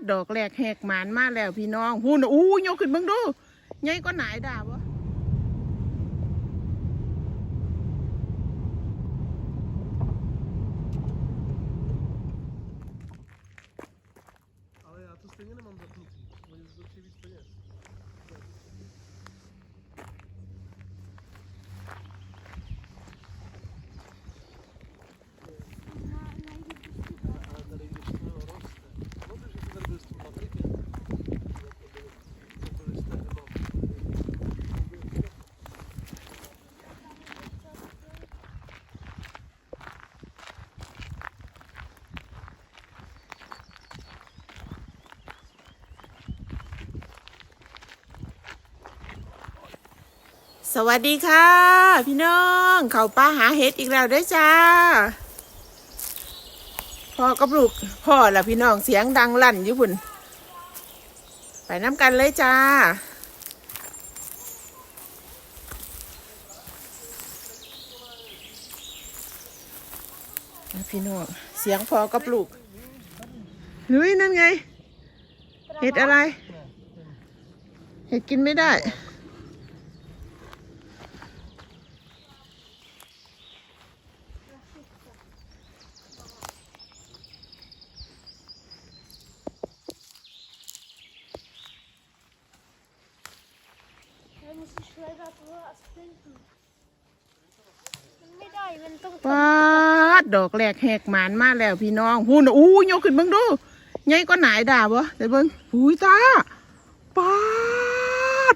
ดดอกแรกแหกหมานมาแล้วพี่น้องหูนอู้ยกขึ้นเบิ่งดูใหญ่ก็หนายดาบ สวัสดีค่ะ พี่น้องเขาป้าหาเห็ดอีกแล้วเด้วยจ้าพ่อกับลูกพ่อละพี่น้องเสียงดังลั่นอยู่พุ่น ไปน้ำกันเลยจ้า พี่น้องเสียงพ่อกับลูกเฮ้ยนั่นไง เห็ดอะไร เห็ดกินไม่ได้ Dann muss ich leider was finden. มันไม่ได้ มันต้อง ปา ดดอกแรกแหกหมานมาแล้วพี่น้องพูนอู้ยกขึ้นเบิ่งดูใหญ่ก็หนายดาบ่แต่เบิ่งหูยตาปาด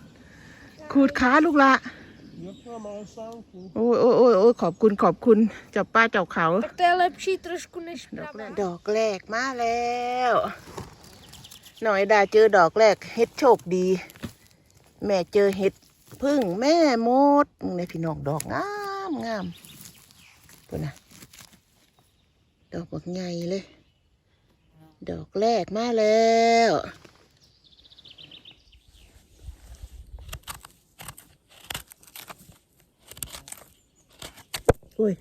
ขูดขาลูกละ Jaka má sánku. โอ้ยโอ้ยโอ้ยโอ้ยขอบคุณขอบคุณเจับป้าเจ้าเขา Tak to je lepší trošku než ดอกแร pravá. กดอกแรกมาแล้ว หน่อยดาเจอดอกแรกเฮ็ดโชคดี แม่เจอเฮ็ดพึ่งแม่มดในพี่น้องดอกงามงามตัวน่ะ ดอกบักใหญ่เลย ดอกแรกมาแล้วอุ้ย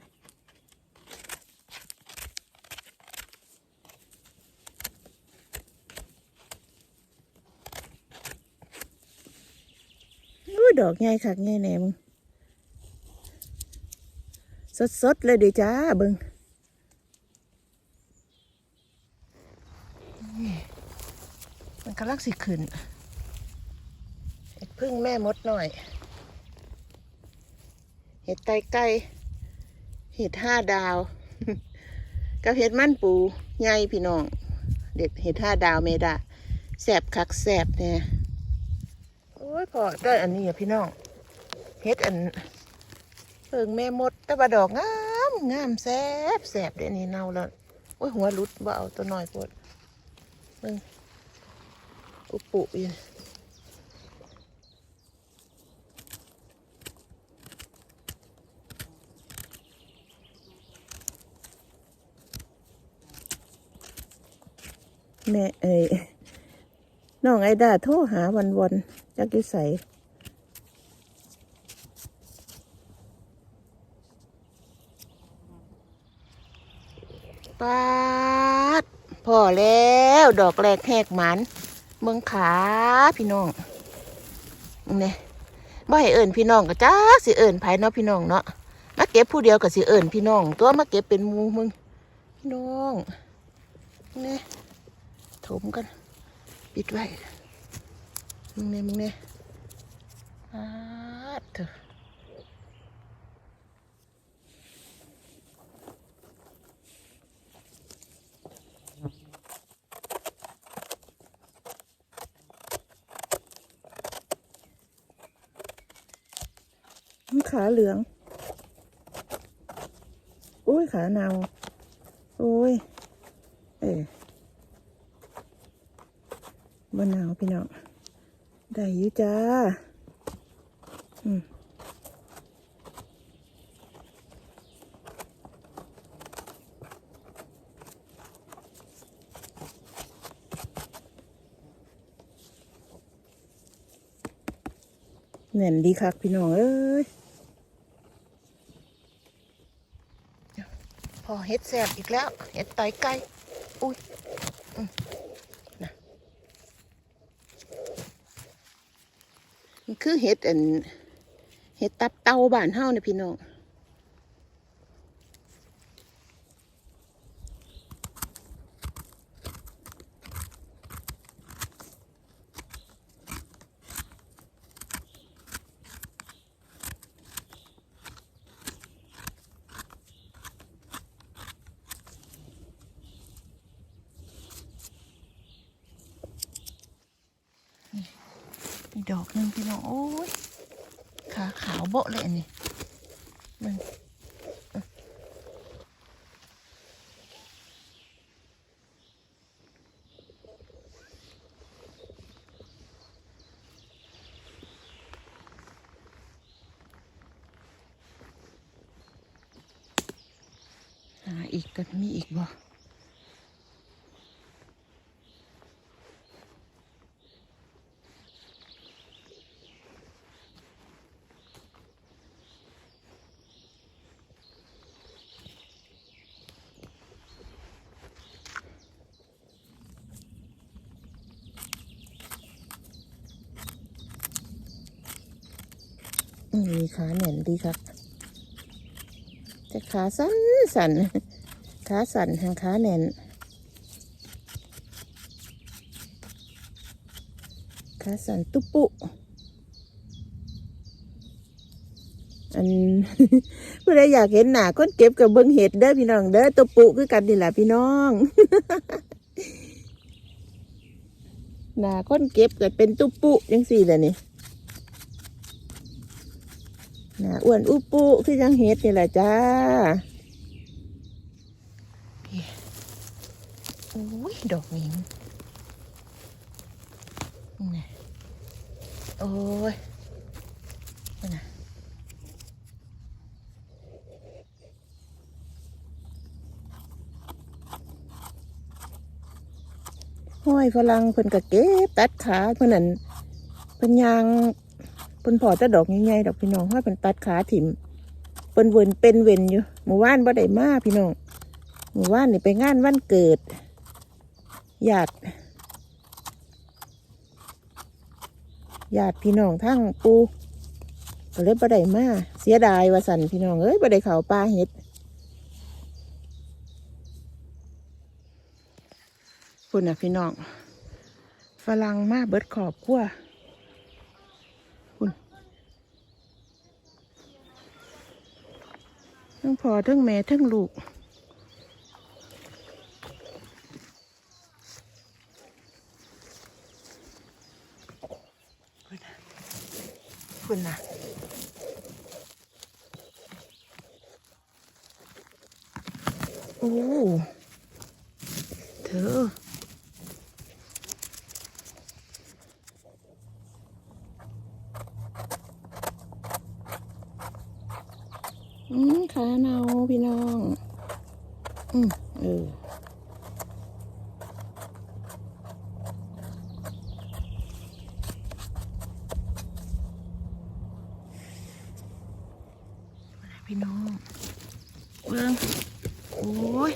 ดอกใหญ่คักใหญ่แหนมึงสดๆเลยดีจ้าเบิงนี่มันกำลังสิขึ้นเห็ดพึ่งแม่มดหน่อย เห็ดไก่ไก่เห็ดห้าดาว กับเห็ดมันปูใหญ่พี่น้อง เด็ดเห็ดห้าดาวเมดาแสบคักแสบเนี่ยโอ้ยพอได้อันนี้อะพี่น้องเฮ็ดอันเพิงแม่มดตะบะดอกงามงามแซ่บแซ่บเดี๋ยวนี้เน่าแล้วโอ้ยหัวหลุดบ่เอาตัวหน้อยปวดมึงุปุอยู่แม่เอ้ยน้องไอดาโทรหาวันวันๆจักยู่ใสปาดพอแล้ว ดอกแรกแหกหมัน เบิ้งขาพี่น้องเนี่ยบ่ให้เอิญพี่น้องก็จ้าสิเอิญไผเนาะพี่น้องเนาะมาเก็บผู้เดียวก็สิเอิญพี่น้อง ตัวมาเก็บเป็นมูมึงพี่น้องเนี่ยถมกันปิดไว้มึงเนี่ยมึงเนี่ยอาดเถอะมัน ขาเหลืองโอ้ย ขาเนาโอ้ย เออบนหนาวพี่น้อง ได้อยู่จ้า อืมแน่นดีคักพี่น้องเอ้ย อเห็ดแสบอีกแล้ว เห็ดไตไก่ อุ้ยนะมัคือเห็ดอัน เห็ดตับเตาบ้านเฮาเนี่ยพี่น้อง ดอกหนึ่งพี่น้องโอ้ยขาขาวโบะเลยอันนี้มันอีกกันมีอีกบ่ มีขาแหน่นดีครับแต่ขาสั้นสันขาสั่นหางขาแหน่นขาสั่นตุปุอันผู้ใดอยากเห็นหนาคนเก็บกับเบิ้งเห็ดเด้อพี่น้องเด้อตุปุคือกันนี่แหละพี่น้องหนาคนเก็บก็เป็นตุปุจังสี่แหละนี่ นาอ้วนอุปุคือยังเฮ็ดนี่แหละจ้าโอ้ยดอกนี้นี่โอ้ยนี่นะห้อยฝรั่งเพิ่นก็เก็บตัดขาเพิ่นนั่นเพิ่นยาง เพิ่นพอจะดอกใหญ่ๆดอกพี่น้องห้อยเพิ่นตัดขาถิ่มเพิ่นเวินเป็นเวนอยู่หมู่บ้านบ่ได้มาพี่น้องหมู่บ้านนี่ไปงานวันเกิดญาติญาติพี่น้องทั้งปูก็เลยบ่ได้มาเสียดายว่าสันพี่น้องเอ้ยบ่ได้เข้าป่าเฮ็ดพุ่นน่ะพี่น้องฝรั่งมาเบิดขอบครัว ทั้งพ่อทั้งแม่ทั้งลูกคุณนะโอ้เธอมขาเนาพี่น้อง อืมเออ พี่น้องเบิ้งโอ้ย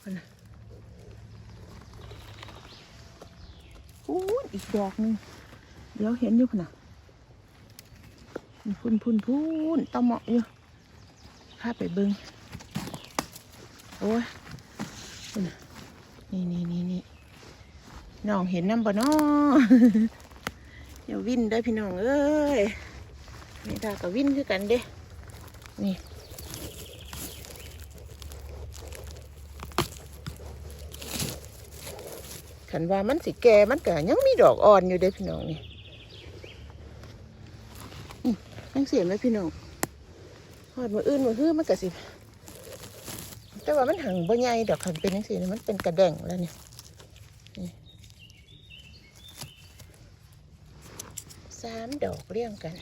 พุ่นน่ะโอีกดอกหนึงเดี๋ยวเห็นอยู่พุ่นน่ะพุ่นพุ่นพุ่นต้อเหมาะอยู่พาไปเบิงโอ้ยน,นี่นี่นี่นี่น้องเห็นน้ำบ่น้อเดี๋ยววิ่นได้พี่น้องเอ้ยนี่ตากับวิ่นคือกันเด้นี่ ขันว่ามันสิแก่มันก็ยังมีดอกอ่อนอยู่เด้พี่น้องนี่ยังเสียไหมพี่น้องหอดมืออื่นมือฮื้อมันกะสิ แต่ว่ามันหังบ่ใหญ่ดอกคันเป็นยังสีมันเป็นกระแดงแล้วเนี่ยสามดอกเรียงกัน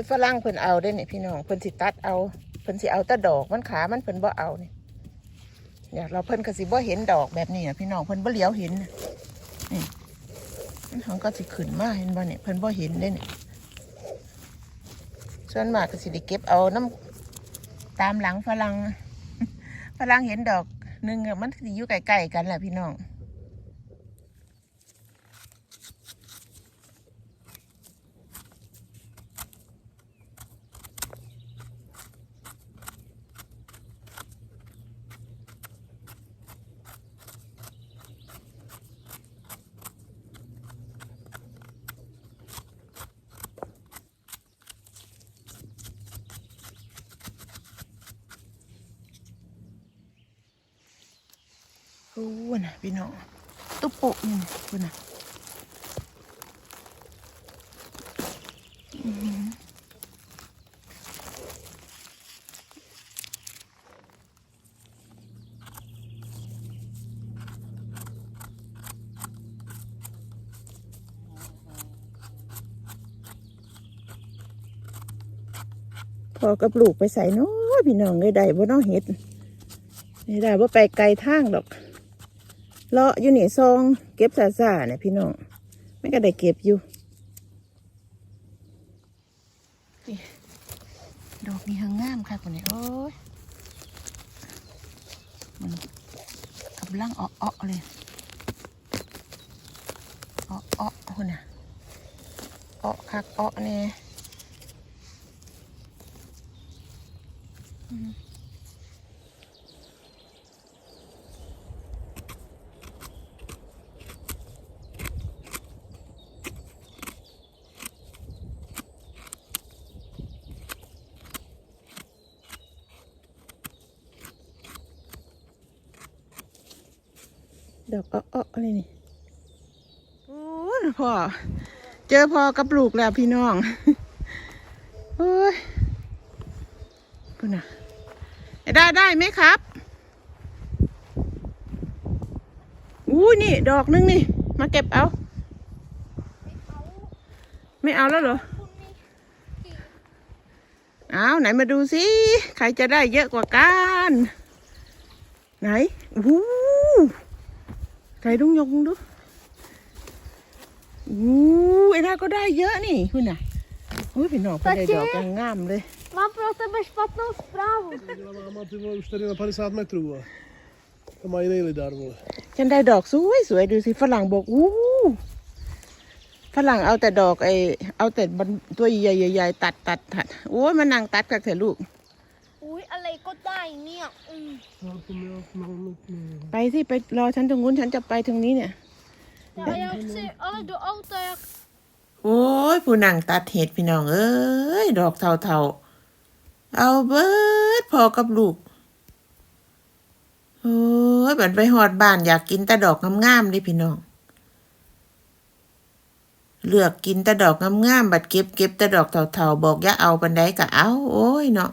ยฝรั่งเพิ่นเอาได้เนี่ยพี่น้องเพิ่นสิตัดเอาเพิ่นสิเอาแต่ดอกมันขามันเพิ่นบ่เอานี่เนี่ยเราเพิ่นก็สิบ่เห็นดอกแบบนี้อะพี่น้องเพิ่นบ่เหลียวเห็นน่ะนี่มันของก็สิขึ้นมาเห็นบ่เนี่ยเพิ่นบ่เห็นได้เนี่ยส่วนมากก็สิได้เก็บเอาน้ำตามหลังฝรั่งฝรั่งเห็นดอกหนึ่งมันสิอยู่ใกล้ๆกันแหละพี่น้อง โอ้น่ะ พี่น้องตุ๊บโปะนี่คุณน่ะอื้อหือพอกับลูกไปใส่น้อยพี่น้องเลยได้บ่น้องเห็ดไม่ได้ว่าไปไกลทางหรอก เลาะอยู่นี่ซอง เก็บซาซาเนี่ยพี่น้องไม่ก็ได้เก็บอยู่นี่ดอกนี้หางงามค่ะคนนี้โอ้ยมันกำลังอ้อๆเลยอ้อๆคนน่ะอ้อคักอ้อเนี่ยอืม ดอกอ้อๆอะไรนี่ โอ้ยพ่อ เจ อพอกับลูกแล้วพี่น้องโอ้ยคุณน่ะได้ได้ไหมครับอู้นี่ ดอกนึงนี่ มาเก็บเอา ไม่เอาแล้วเหรอ เอาไหนมาดูสิใครจะได้เยอะกว่ากัน ไหนอู้ใครต้องยกดู อู้ไอ้น่าก็ได้เยอะนี่คุณน่ะอุ้ยพี่น้องเพิ่นได้ดอกงามๆเลย Mám pro tebe špatnou zprávu. Máma ty vole už tady na 50 metrů, vole. To má jiný lidar, vole. ฉันได้ดอกสวยสวยๆดูสิฝรั่งบอกอู้ฝรั่งเอาแต่ดอกไอเอาแต่บนตัวใหญ่ๆๆตัดตัดตัดโอ้ยมันนั่งตัดกันเถอะลูก Uj, ale jako daj, nie. Mm. No, to měl, no, no, no. ไปสิไปรอฉันตรงนู้นฉันจะไปทางนี้เนี่ย Ja, ja chci ale do auta, jak โอ้ยผู้นั่งตัดเห็ดพี่น้องเอ้ยดอกเท่าๆเอาเบิดพอกับลูกโอ้ยบัดไปหอดบ้านอยากกินแต่ดอกงามๆเลยพี่น้อง เลือกกินแต่ดอกงามๆบัดเก็บเก็บแต่ดอกเท่าๆบอกอย่าเอาปันใดก็เอา โอ้ยเนาะ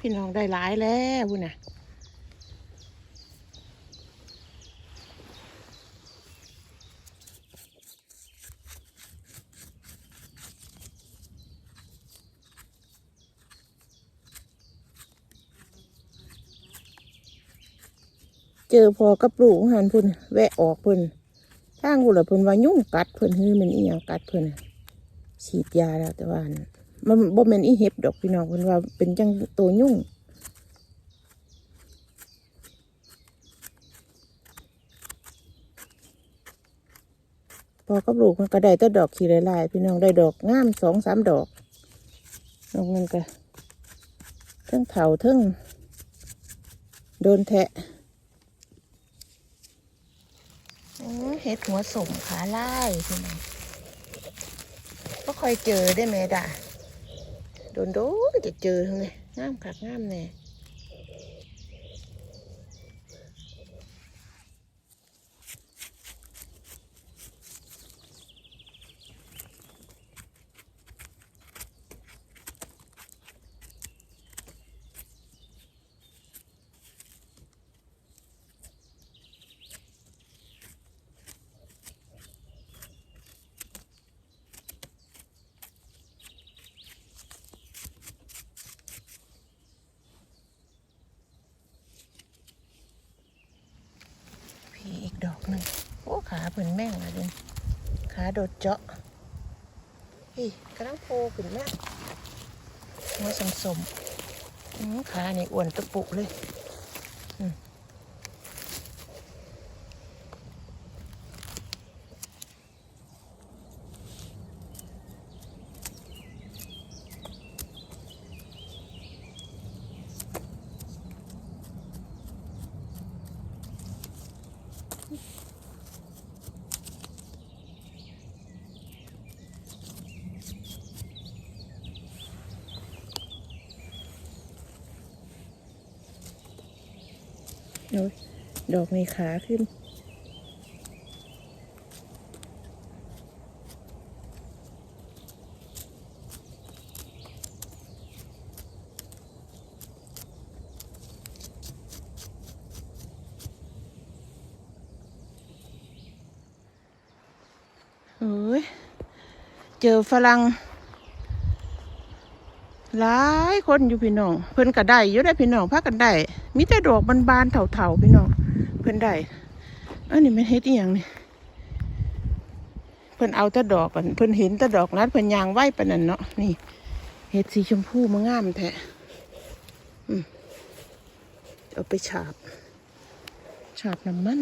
พี่น้องได้หลายแล้วพุ่นน่ะเจอพอกับลูกหันพุ่นแวะออกพุ่นทางพุ่นละพุ่นว่ายุ่งกัดพุ่นคือมันอียงกัดพุ่นฉีดยาแล้วแต่ว่าอัน มันบ่แม่นอีเห็บดอกพี่น้องพุ่นว่าเป็นจังตัวยุ่งพอกับลูกมันก็ได้แต่ดอกขีลายๆพี่น้องได้ดอกงามสองสามดอกนอกนั้นก็เทั้งเถาเทั้งโดนแทะเห็ดหัวสมขาไล่พี่น้องก็ค่อยเจอได้ไหมด่า โดนโดนจะเจอทั้งเลยงามคักงามแน่ เหมือนแม่งอะเดนขาโดดเจาะอีกระลังโพขึ้นแม่หัวสมสมๆอื้อขานี่อ้วนตะปุเลย โอ้ยดอกมีขาขึ้น เจอฝรั่ง หลายคนอยู่พี่น้อง เพิ่นก็ได้อยู่ได้พี่น้องพากันได้มีแต่ดอกบานๆเถาๆพี่น้องเพิ่นได้อันนี้มันเฮ็ดอีหยังนี่เพิ่นเอาแต่ดอกกันเพิ่นเห็นแต่ดอกนั้นเพิ่นยางไหวปานนั้นเนาะนี่เฮ็ดสีชมพูมางามแท้เอาไปฉาบ ฉาบน้ำมัน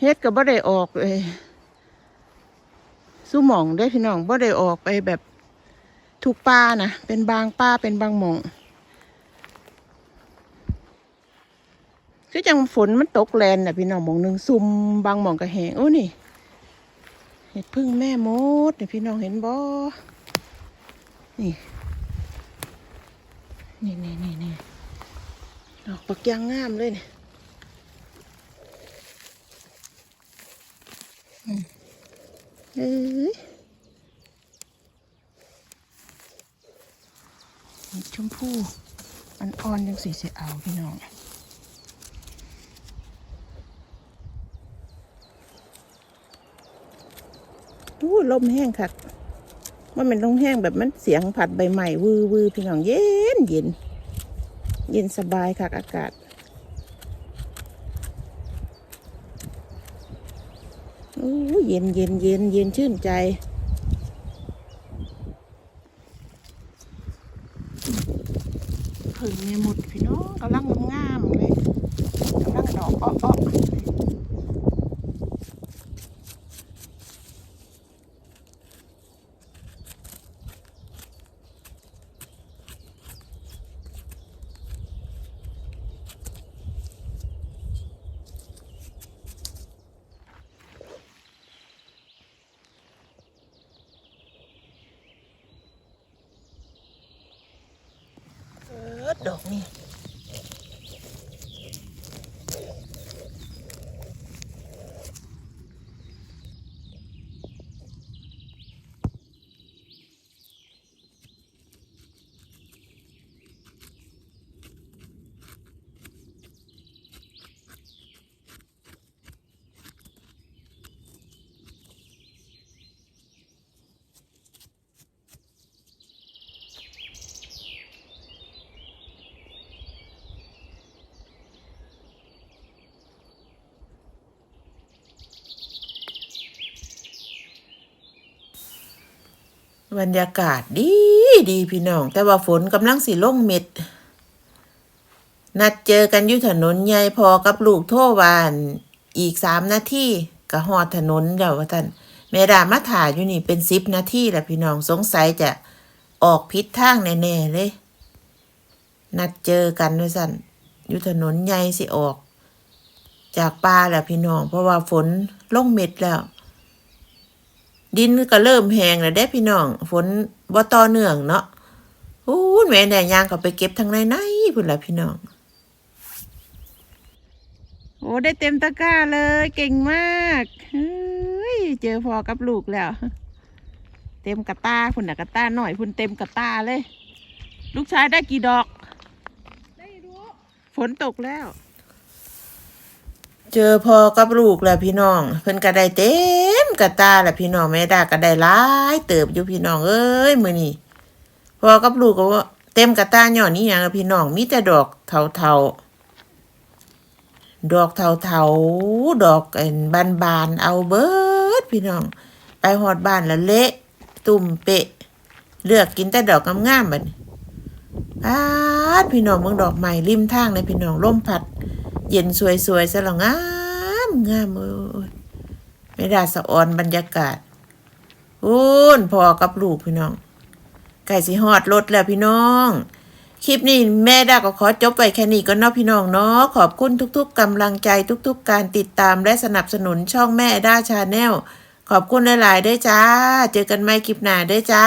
เฮ็ดก็บ่ได้ออกเลย สู้หมองได้พี่น้องบ่ได้ออกไปแบบทุกป้านะ เป็นบางป้าเป็นบางหมองคือจังฝนมันตกแลนน่ะพี่น้องหมองหนึ่งซุ่มบางหมองก็แหงโอ้นี่ เห็ดพึ่งแม่มดเนี่ยพี่น้องเห็นบ่นี่นี่นี่นี่นี่ดอกปักยางงามเลยเนี่ย เอ้ยชมพู่อันอ่อนยังสีเสียเอาพี่น้องอู้ลมแห้งคักว่ามันลมแห้งแบบมันเสียงผัดใบใหม่วือวือพี่น้องเย็นเย็น เย็นสบายคักอากาศ โอ้ย เย็นเย็นเย็นเย็นชื่นใจ ผึ่งแม่หมดพี่น้องกำลังงามๆเลยกำลังดอกอ้อๆเออ ดอกนี่ บรรยากาศดีดีพี่น้อง แต่ว่าฝนกำลังสิลงเม็ด นัดเจอกันอยู่ถนนใหญ่พอกับลูกโทวานอีกสามนาทีก็หอดถนนแล้วว่าท่านแม่ดามาถ่ายอยู่นี่เป็นสิบนาทีแล้วพี่น้องสงสัยจะออกพิษทางแน่ๆเลย นัดเจอกันด้วยสั่นอยู่ถนนใหญ่สิออก จากป่าแหละพี่น้อง เพราะว่าฝนล่งเม็ดแล้ว ดินก็เริ่มแห้งแล้วเด้พี่น้อง ฝนบ่ต่อเนื่องเนาะอู้แม่แน่ยางก็ไปเก็บทางในในพุ่นละพี่น้อง โอ้ได้เต็มตะกร้าเลยเก่งมากเฮ้ยเจอพอกับลูกแล้ว เต็มกระตาพุ่นนะกระตาหน่อยพุ่นเต็มกระตาเลย ลูกชายได้กี่ดอกไม่รู้ฝนตกแล้ว เจอพอกับลูกแล้วพี่น้อง เพิ่นก็ได้เต็มกระตาแหละพี่น้องแม่ดาก็ได้หลายเติบอยู่พี่น้องเอ้ยมื้อนี้พอกับลูกก็เต็มกระตาหย่อนนี้หยังพี่น้องมีแต่ดอกเทาๆดอกเถาๆดอกเอ็นบานๆเอาเบิดพี่น้อง ไปหอดบ้านแล้วเละตุ่มเปะ เลือกกินแต่ดอกงามๆบัดนี้อาดพี่น้องเมืองดอกใหม่ริมทางเลยพี่น้องลมพัด เย็นสวยๆซะแล้วงามงามเอ้ยไม่ได้สะออนบรรยากาศอุนพอกับลูกพี่น้องไก่สิฮอดรถแล้วพี่น้อง คลิปนี้แม่ดาก็ขอจบไว้แค่นี้ก็เนาะพี่น้องเนาะขอบคุณทุก ๆกำลังใจทุก ๆ การติดตามและสนับสนุนช่องแม่ด้าชาแนลขอบคุณหลายๆด้วยจ้า เจอกันใหม่คลิปหน้าด้วยจ้า